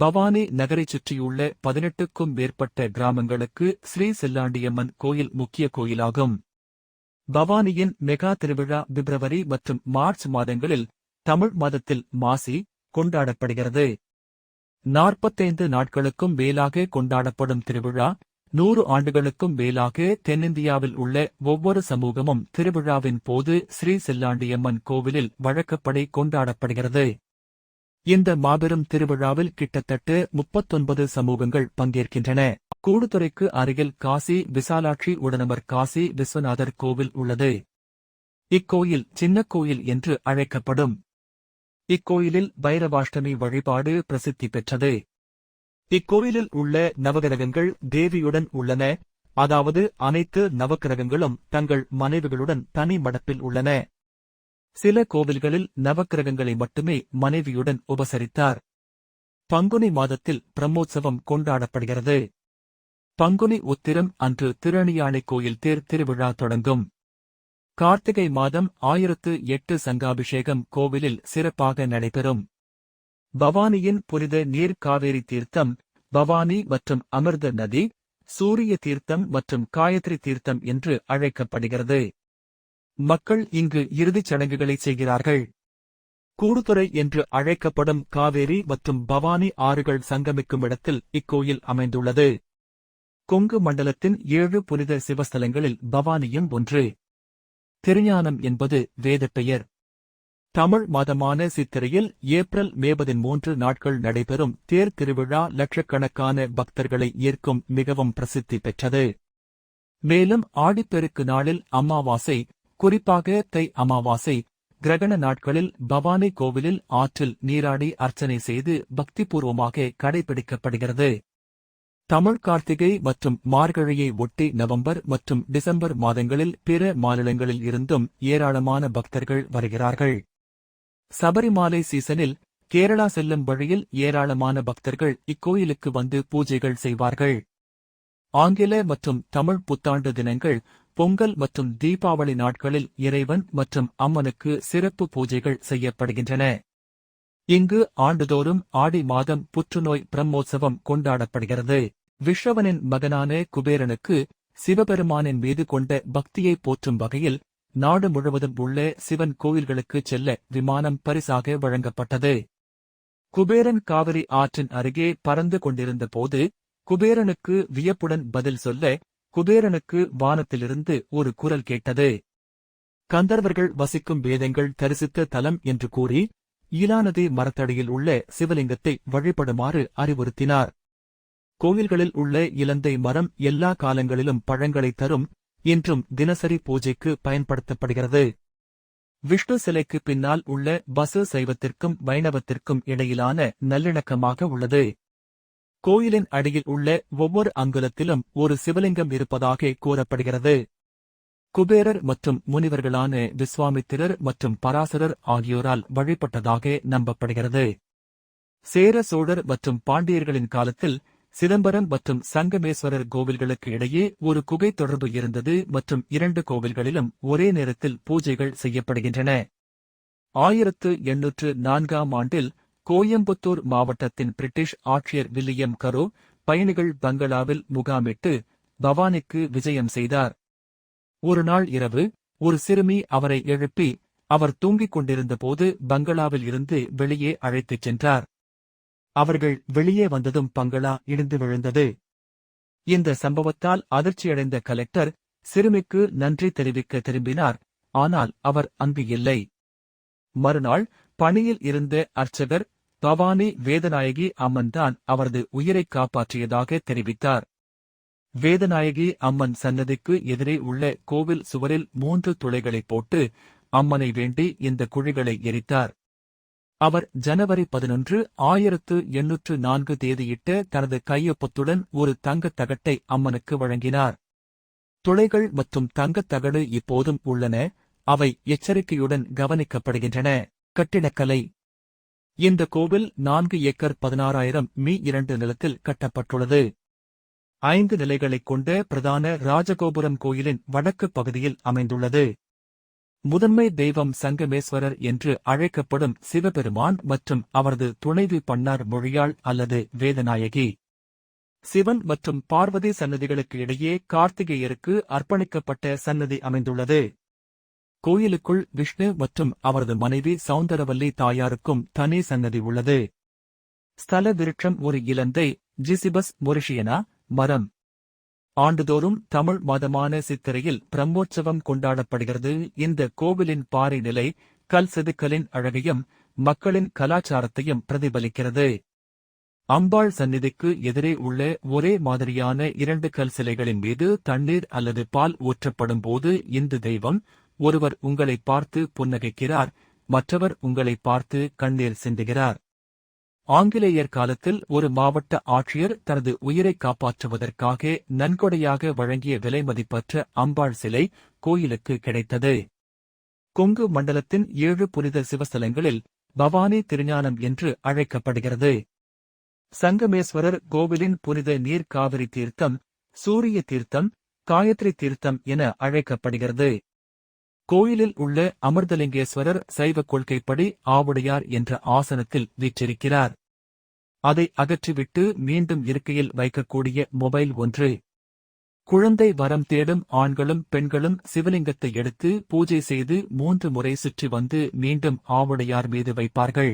பவானி நகரைச் சுற்றியுள்ள பதினெட்டுக்கும் மேற்பட்ட கிராமங்களுக்கு ஸ்ரீ செல்லாண்டியம்மன் கோயில் முக்கிய கோயிலாகும். பவானியின் மெகா திருவிழா பிப்ரவரி மற்றும் மார்ச் மாதங்களில் தமிழ் மாதத்தில் மாசி கொண்டாடப்படுகிறது. நாற்பத்தைந்து நாட்களுக்கும் மேலாக கொண்டாடப்படும் திருவிழா நூறு ஆண்டுகளுக்கும் மேலாக தென்னிந்தியாவில் உள்ள ஒவ்வொரு சமூகமும் திருவிழாவின் போது ஸ்ரீ செல்லாண்டியம்மன் கோவிலில் வழக்கப்படி கொண்டாடப்படுகிறது. இந்த மாபெரும் திருவிழாவில் கிட்டத்தட்ட முப்பத்தொன்பது சமூகங்கள் பங்கேற்கின்றன. கூடுதுறைக்கு அருகில் காசி விசாலாட்சி உடனமர் காசி விஸ்வநாதர் கோவில் உள்ளது. இக்கோயில் சின்ன கோயில் என்று அழைக்கப்படும். இக்கோயிலில் பைரவாஷ்டமி வழிபாடு பிரசித்தி பெற்றது. இக்கோயிலில் உள்ள நவகிரகங்கள் தேவியுடன் உள்ளன. அதாவது அனைத்து நவக்கிரகங்களும் தங்கள் மனைவிகளுடன் தனி மடப்பில் உள்ளன. சில கோவில்களில் நவக்கிரகங்களை மட்டுமே மனைவியுடன் உபசரித்தார். பங்குனி மாதத்தில் பிரம்மோற்சவம் கொண்டாடப்படுகிறது. பங்குனி உத்திரம் அன்று திருணியானை கோயில் தேர் திருவிழா தொடங்கும். கார்த்திகை மாதம் ஆயிரத்து எட்டு சங்காபிஷேகம் கோவிலில் சிறப்பாக நடைபெறும். பவானியின் புனித நீர் காவேரி தீர்த்தம் பவானி மற்றும் அமிர்த நதி சூரிய தீர்த்தம் மற்றும் காயத்ரி தீர்த்தம் என்று அழைக்கப்படுகிறது. மக்கள் இங்கு இறுதிச் சடங்குகளை செய்கிறார்கள். கூடுதுறை என்று அழைக்கப்படும் காவேரி மற்றும் பவானி ஆறுகள் சங்கமிக்கும் இடத்தில் இக்கோயில் அமைந்துள்ளது. கொங்கு மண்டலத்தின் ஏழு புனித சிவஸ்தலங்களில் பவானியும் ஒன்று. திருஞானம் என்பது வேதப்பெயர். தமிழ் மாதமான சித்திரையில் ஏப்ரல் மே பதிமூன்று நாட்கள் நடைபெறும் தேர் திருவிழா லட்சக்கணக்கான பக்தர்களை ஈர்க்கும் மிகவும் பிரசித்தி பெற்றது. மேலும் ஆடிப்பெருக்கு நாளில் அமாவாசை குறிப்பாக தை அமாவாசை கிரகண நாட்களில் பவானி கோவிலில் ஆற்றில் நீராடி அர்ச்சனை செய்து பக்திபூர்வமாக கடைபிடிக்கப்படுகிறது. தமிழ் கார்த்திகை மற்றும் மார்கழியை ஒட்டி நவம்பர் மற்றும் டிசம்பர் மாதங்களில் பிற மாநிலங்களில் இருந்தும் ஏராளமான பக்தர்கள் வருகிறார்கள். சபரிமாலை சீசனில் கேரளா செல்லும் வழியில் ஏராளமான பக்தர்கள் இக்கோயிலுக்கு வந்து பூஜைகள் செய்வார்கள். ஆங்கில மற்றும் தமிழ் புத்தாண்டு தினங்கள் பொங்கல் மற்றும் தீபாவளி நாட்களில் இறைவன் மற்றும் அம்மனுக்கு சிறப்பு பூஜைகள் செய்யப்படுகின்றன. இங்கு ஆண்டுதோறும் ஆடி மாதம் புற்றுநோய் பிரம்மோற்சவம் கொண்டாடப்படுகிறது. விஷவனின் மகனான குபேரனுக்கு சிவபெருமானின் மீது கொண்ட பக்தியை போற்றும் வகையில் நாடு முழுவதும் உள்ள சிவன் கோயில்களுக்குச் செல்ல விமானம் பரிசாக வழங்கப்பட்டது. குபேரன் காவிரி ஆற்றின் அருகே பறந்து கொண்டிருந்த போது குபேரனுக்கு வியப்புடன் பதில் சொல்ல குபேரனுக்கு வானத்திலிருந்து ஒரு குரல் கேட்டது. கந்தர்வர்கள் வசிக்கும் வேதங்கள் தரிசித்த தலம் என்று கூறி ஈலாநதி மரத்தடியில் உள்ள சிவலிங்கத்தை வழிபடுமாறு அறிவுறுத்தினார். கோவில்களில் உள்ள இலந்தை மரம் எல்லா காலங்களிலும் பழங்களை தரும் இன்றும் தினசரி பூஜைக்கு பயன்படுத்தப்படுகிறது. விஷ்ணு சிலைக்கு பின்னால் உள்ள பசு சைவத்திற்கும் வைணவத்திற்கும் இடையிலான நல்லிணக்கமாக உள்ளது. கோயிலின் அடியில் உள்ள ஒவ்வொரு அங்குலத்திலும் ஒரு சிவலிங்கம் இருப்பதாக கூறப்படுகிறது. குபேரர் மற்றும் முனிவர்களான விஸ்வாமித்திரர் மற்றும் பராசரர் ஆகியோரால் வழிபட்டதாக நம்பப்படுகிறது. சேர சோழர் மற்றும் பாண்டியர்களின் காலத்தில் சிதம்பரம் மற்றும் சங்கமேஸ்வரர் கோவில்களுக்கு இடையே ஒரு குகை தொடர்பு இருந்தது மற்றும் இரண்டு கோவில்களிலும் ஒரே நேரத்தில் பூஜைகள் செய்யப்படுகின்றன. ஆயிரத்து எண்ணூற்று நான்காம் ஆண்டில் கோயம்புத்தூர் மாவட்டத்தின் பிரிட்டிஷ் ஆட்சியர் வில்லியம் கரோ பயணிகள் பங்களாவில் முகாமிட்டு பவானிக்கு விஜயம் செய்தார். ஒரு நாள் இரவு ஒரு சிறுமி அவரை எழுப்பி அவர் தூங்கிக் கொண்டிருந்தபோது பங்களாவில் இருந்து வெளியே அழைத்துச் சென்றார். அவர்கள் வெளியே வந்ததும் பங்களா இடிந்து விழுந்தது. இந்த சம்பவத்தால் அதிர்ச்சியடைந்த கலெக்டர் சிறுமிக்கு நன்றி தெரிவிக்க திரும்பினார் ஆனால் அவர் அங்கு இல்லை. மறுநாள் பணியில் இருந்த அர்ச்சகர் பவானி வேதநாயகி அம்மன்தான் அவரது உயிரை காப்பாற்றியதாக தெரிவித்தார். வேதநாயகி அம்மன் சன்னதிக்கு எதிரே உள்ள கோவில் சுவரில் மூன்று துளைகளை போட்டு அம்மனை வேண்டி இந்த குழிகளை எரித்தார். அவர் ஜனவரி பதினொன்று ஆயிரத்து எண்ணூற்று நான்கு தேதியிட்ட தனது கையொப்பத்துடன் ஒரு தங்கத் தகட்டை அம்மனுக்கு வழங்கினார். துளைகள் மற்றும் தங்கத் தகடு இப்போதும் உள்ளன அவை எச்சரிக்கையுடன் கவனிக்கப்படுகின்றன. கட்டிடக்கலை இந்த கோவில் நான்கு ஏக்கர் பதினாறாயிரம் மீ இரண்டு நிலத்தில் கட்டப்பட்டுள்ளது. ஐந்து நிலைகளைக் கொண்ட பிரதான ராஜகோபுரம் கோயிலின் வடக்கு பகுதியில் அமைந்துள்ளது. முதன்மை தெய்வம் சங்கமேஸ்வரர் என்று அழைக்கப்படும் சிவபெருமான் மற்றும் அவரது துணைவி பன்னார் மொழியாள் அல்லது வேதநாயகி. சிவன் மற்றும் பார்வதி சன்னதிகளுக்கு இடையே கார்த்திகேயருக்கு அர்ப்பணிக்கப்பட்ட சன்னதி அமைந்துள்ளது. கோயிலுக்குள் விஷ்ணு மற்றும் அவரது மனைவி சௌந்தரவல்லி தாயாருக்கும் தனி சன்னதி உள்ளது. ஸ்தல விருட்சம் ஒரு இலந்தை ஜிசிபஸ் மொரிஷியனா மரம். ஆண்டுதோறும் தமிழ் மாதமான சித்திரையில் பிரம்மோற்சவம் கொண்டாடப்படுகிறது. இந்த கோவிலின் பாறை நிலை கல் செதுக்கலின் அழகையும் மக்களின் கலாச்சாரத்தையும் பிரதிபலிக்கிறது. அம்பாள் சந்நிதிக்கு எதிரே உள்ள ஒரே மாதிரியான இரண்டு கல் சிலைகளின் மீது தண்ணீர் அல்லது பால் ஊற்றப்படும் போது இந்து தெய்வம் ஒருவர் உங்களை பார்த்து புன்னகைக்கிறார் மற்றவர் உங்களை பார்த்து கண்ணீர் சிந்துகிறார். ஆங்கிலேயர் காலத்தில் ஒரு மாவட்ட ஆட்சியர் தனது உயிரை காப்பாற்றுவதற்காக நன்கொடையாக வழங்கிய விலைமதிப்பற்ற அம்பாள் சிலை கோயிலுக்கு கிடைத்தது. கொங்கு மண்டலத்தின் ஏழு புனித சிவஸ்தலங்களில் பவானி திருஞானம் என்று அழைக்கப்படுகிறது. சங்கமேஸ்வரர் கோவிலின் புனித நீர் காவிரி தீர்த்தம் சூரிய தீர்த்தம் காயத்ரி தீர்த்தம் என அழைக்கப்படுகிறது. கோயிலில் உள்ள அமிர்தலிங்கேஸ்வரர் சைவ கொள்கைப்படி ஆவுடையார் என்ற ஆசனத்தில் வீற்றிருக்கிறார். அதை அகற்றிவிட்டு மீண்டும் இருக்கையில் வைக்கக்கூடிய மொபைல் ஒன்று. குழந்தை வரம் தேடும் ஆண்களும் பெண்களும் சிவலிங்கத்தை எடுத்து பூஜை செய்து மூன்று முறை சுற்றி வந்து மீண்டும் ஆவுடையார் மீது வைப்பார்கள்.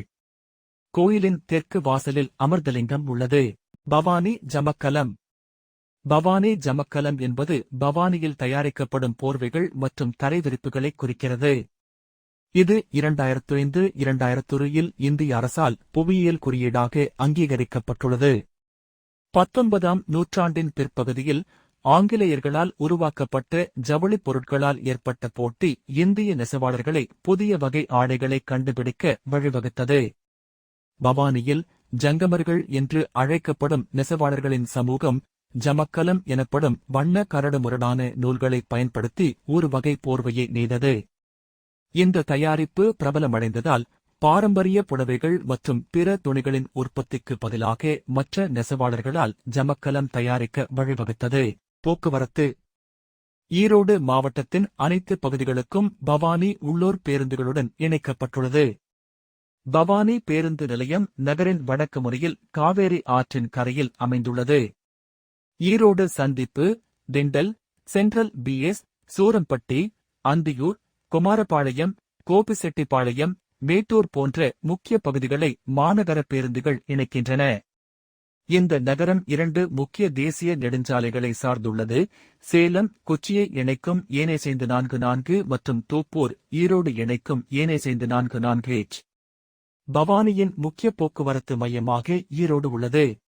கோயிலின் தெற்கு வாசலில் அமிர்தலிங்கம் உள்ளது. பவானி ஜமக்கலம். பவானி ஜமக்கலம் என்பது பவானியில் தயாரிக்கப்படும் போர்வைகள் மற்றும் தரைவிரிப்புகளை குறிக்கிறது. இது இரண்டாயிரத்து ஐந்து இரண்டாயிரத்துறையில் இந்திய அரசால் புவியியல் குறியீடாக அங்கீகரிக்கப்பட்டுள்ளது. பத்தொன்பதாம் நூற்றாண்டின் பிற்பகுதியில் ஆங்கிலேயர்களால் உருவாக்கப்பட்ட ஜவுளிப் பொருட்களால் ஏற்பட்ட போட்டி இந்திய நெசவாளர்களை புதிய வகை ஆடைகளை கண்டுபிடிக்க வழிவகுத்தது. பவானியில் ஜங்கமர்கள் என்று அழைக்கப்படும் நெசவாளர்களின் சமூகம் ஜமக்கலம் எனப்படும் வண்ண கரடுமுரடான நூல்களை பயன்படுத்தி ஒரு வகை போர்வையை நெய்தது. இந்த தயாரிப்பு பிரபலமடைந்ததால் பாரம்பரிய புடவைகள் மற்றும் பிற துணிகளின் உற்பத்திக்கு பதிலாக மற்ற நெசவாளர்களால் ஜமக்கலம் தயாரிக்க வழிவகுத்தது. போக்குவரத்து. ஈரோடு மாவட்டத்தின் அனைத்து பகுதிகளுக்கும் பவானி உள்ளூர் பேருந்துகளுடன் இணைக்கப்பட்டுள்ளது. பவானி பேருந்து நிலையம் நகரின் வடக்கு முறையில் காவேரி ஆற்றின் கரையில் அமைந்துள்ளது. ஈரோடு சந்திப்பு திண்டல் சென்ட்ரல் பிஎஸ் சூரம்பட்டி அந்தியூர் குமாரபாளையம் கோபிசெட்டிப்பாளையம் மேட்டூர் போன்ற முக்கிய பகுதிகளை மாநகர பேருந்துகள் இணைக்கின்றன. இந்த நகரம் இரண்டு முக்கிய தேசிய நெடுஞ்சாலைகளை சார்ந்துள்ளது. சேலம் கொச்சியை இணைக்கும் ஏனேசைந்து நான்கு நான்கு மற்றும் தோப்பூர் ஈரோடு இணைக்கும் ஏனேசைந்து நான்கு நான்கு எச். பவானியின் முக்கிய போக்குவரத்து மையமாக ஈரோடு உள்ளது.